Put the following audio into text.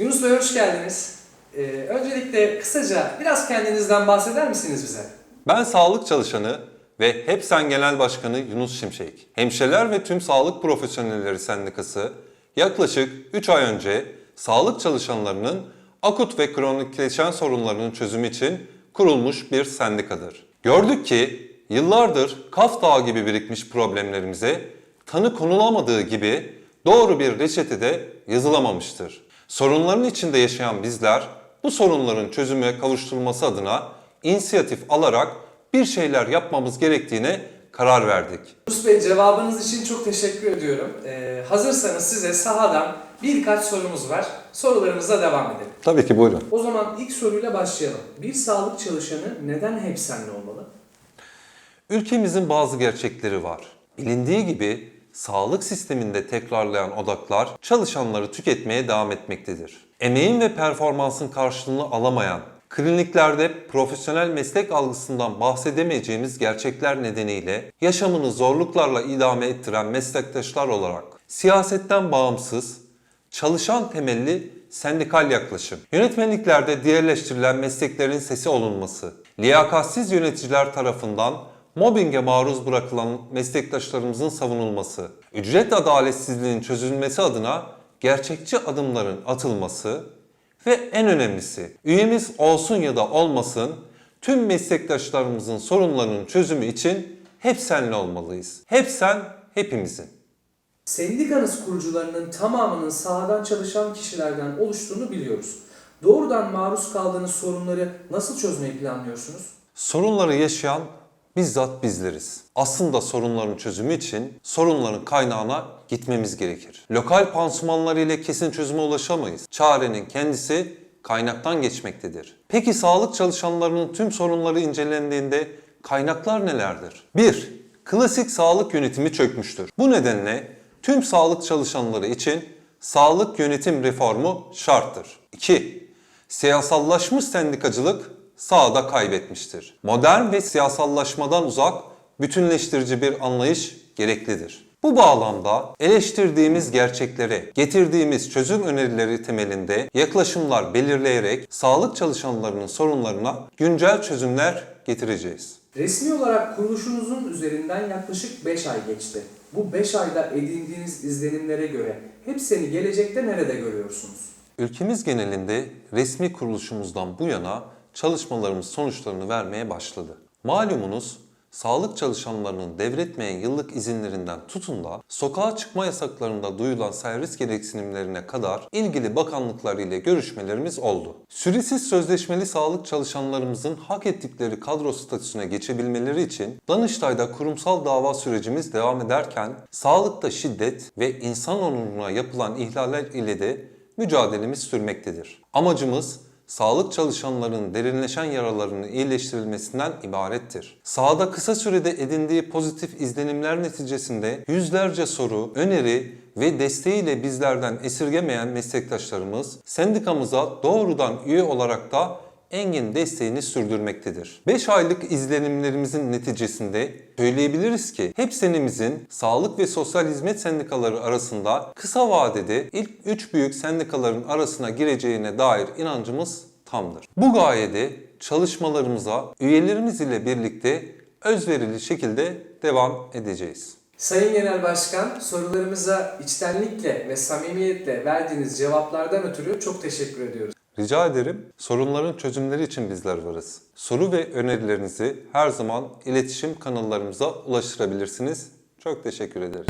Yunus Bey hoş geldiniz. Ee, öncelikle kısaca biraz kendinizden bahseder misiniz bize? Ben sağlık çalışanı ve HEPSEN Genel Başkanı Yunus Şimşek. Hemşireler ve Tüm Sağlık Profesyonelleri Sendikası yaklaşık 3 ay önce sağlık çalışanlarının akut ve kronikleşen sorunlarının çözümü için kurulmuş bir sendikadır. Gördük ki yıllardır Kaf Dağı gibi birikmiş problemlerimize tanı konulamadığı gibi doğru bir reçete de yazılamamıştır. Sorunların içinde yaşayan bizler bu sorunların çözüme kavuşturulması adına inisiyatif alarak bir şeyler yapmamız gerektiğine karar verdik. Yunus Bey cevabınız için çok teşekkür ediyorum. Ee, hazırsanız size sahadan birkaç sorumuz var. Sorularımıza devam edelim. Tabii ki buyurun. O zaman ilk soruyla başlayalım. Bir sağlık çalışanı neden hep senle olmalı? Ülkemizin bazı gerçekleri var. Bilindiği gibi sağlık sisteminde tekrarlayan odaklar çalışanları tüketmeye devam etmektedir. Emeğin ve performansın karşılığını alamayan, kliniklerde profesyonel meslek algısından bahsedemeyeceğimiz gerçekler nedeniyle yaşamını zorluklarla idame ettiren meslektaşlar olarak siyasetten bağımsız, çalışan temelli sendikal yaklaşım, yönetmenliklerde diğerleştirilen mesleklerin sesi olunması, liyakatsiz yöneticiler tarafından mobbinge maruz bırakılan meslektaşlarımızın savunulması, ücret adaletsizliğinin çözülmesi adına gerçekçi adımların atılması ve en önemlisi üyemiz olsun ya da olmasın tüm meslektaşlarımızın sorunlarının çözümü için hep senle olmalıyız. Hep sen, hepimizin. Sendikanız kurucularının tamamının sahadan çalışan kişilerden oluştuğunu biliyoruz. Doğrudan maruz kaldığınız sorunları nasıl çözmeyi planlıyorsunuz? Sorunları yaşayan bizzat bizleriz. Aslında sorunların çözümü için sorunların kaynağına gitmemiz gerekir. Lokal pansumanlar ile kesin çözüme ulaşamayız. Çarenin kendisi kaynaktan geçmektedir. Peki sağlık çalışanlarının tüm sorunları incelendiğinde kaynaklar nelerdir? 1. Klasik sağlık yönetimi çökmüştür. Bu nedenle tüm sağlık çalışanları için sağlık yönetim reformu şarttır. 2. Siyasallaşmış sendikacılık sahada kaybetmiştir. Modern ve siyasallaşmadan uzak, bütünleştirici bir anlayış gereklidir. Bu bağlamda eleştirdiğimiz gerçeklere, getirdiğimiz çözüm önerileri temelinde yaklaşımlar belirleyerek sağlık çalışanlarının sorunlarına güncel çözümler getireceğiz. Resmi olarak kuruluşunuzun üzerinden yaklaşık 5 ay geçti. Bu 5 ayda edindiğiniz izlenimlere göre hepsini gelecekte nerede görüyorsunuz? Ülkemiz genelinde resmi kuruluşumuzdan bu yana çalışmalarımız sonuçlarını vermeye başladı. Malumunuz sağlık çalışanlarının devretmeyen yıllık izinlerinden tutun da sokağa çıkma yasaklarında duyulan servis gereksinimlerine kadar ilgili bakanlıklar ile görüşmelerimiz oldu. Süresiz sözleşmeli sağlık çalışanlarımızın hak ettikleri kadro statüsüne geçebilmeleri için Danıştay'da kurumsal dava sürecimiz devam ederken sağlıkta şiddet ve insan onuruna yapılan ihlaller ile de mücadelemiz sürmektedir. Amacımız sağlık çalışanlarının derinleşen yaralarının iyileştirilmesinden ibarettir. Sahada kısa sürede edindiği pozitif izlenimler neticesinde yüzlerce soru, öneri ve desteğiyle bizlerden esirgemeyen meslektaşlarımız sendikamıza doğrudan üye olarak da engin desteğini sürdürmektedir. 5 aylık izlenimlerimizin neticesinde söyleyebiliriz ki hepsenimizin sağlık ve sosyal hizmet sendikaları arasında kısa vadede ilk 3 büyük sendikaların arasına gireceğine dair inancımız tamdır. Bu gayede çalışmalarımıza üyelerimiz ile birlikte özverili şekilde devam edeceğiz. Sayın Genel Başkan, sorularımıza içtenlikle ve samimiyetle verdiğiniz cevaplardan ötürü çok teşekkür ediyoruz. Rica ederim. Sorunların çözümleri için bizler varız. Soru ve önerilerinizi her zaman iletişim kanallarımıza ulaştırabilirsiniz. Çok teşekkür ederiz.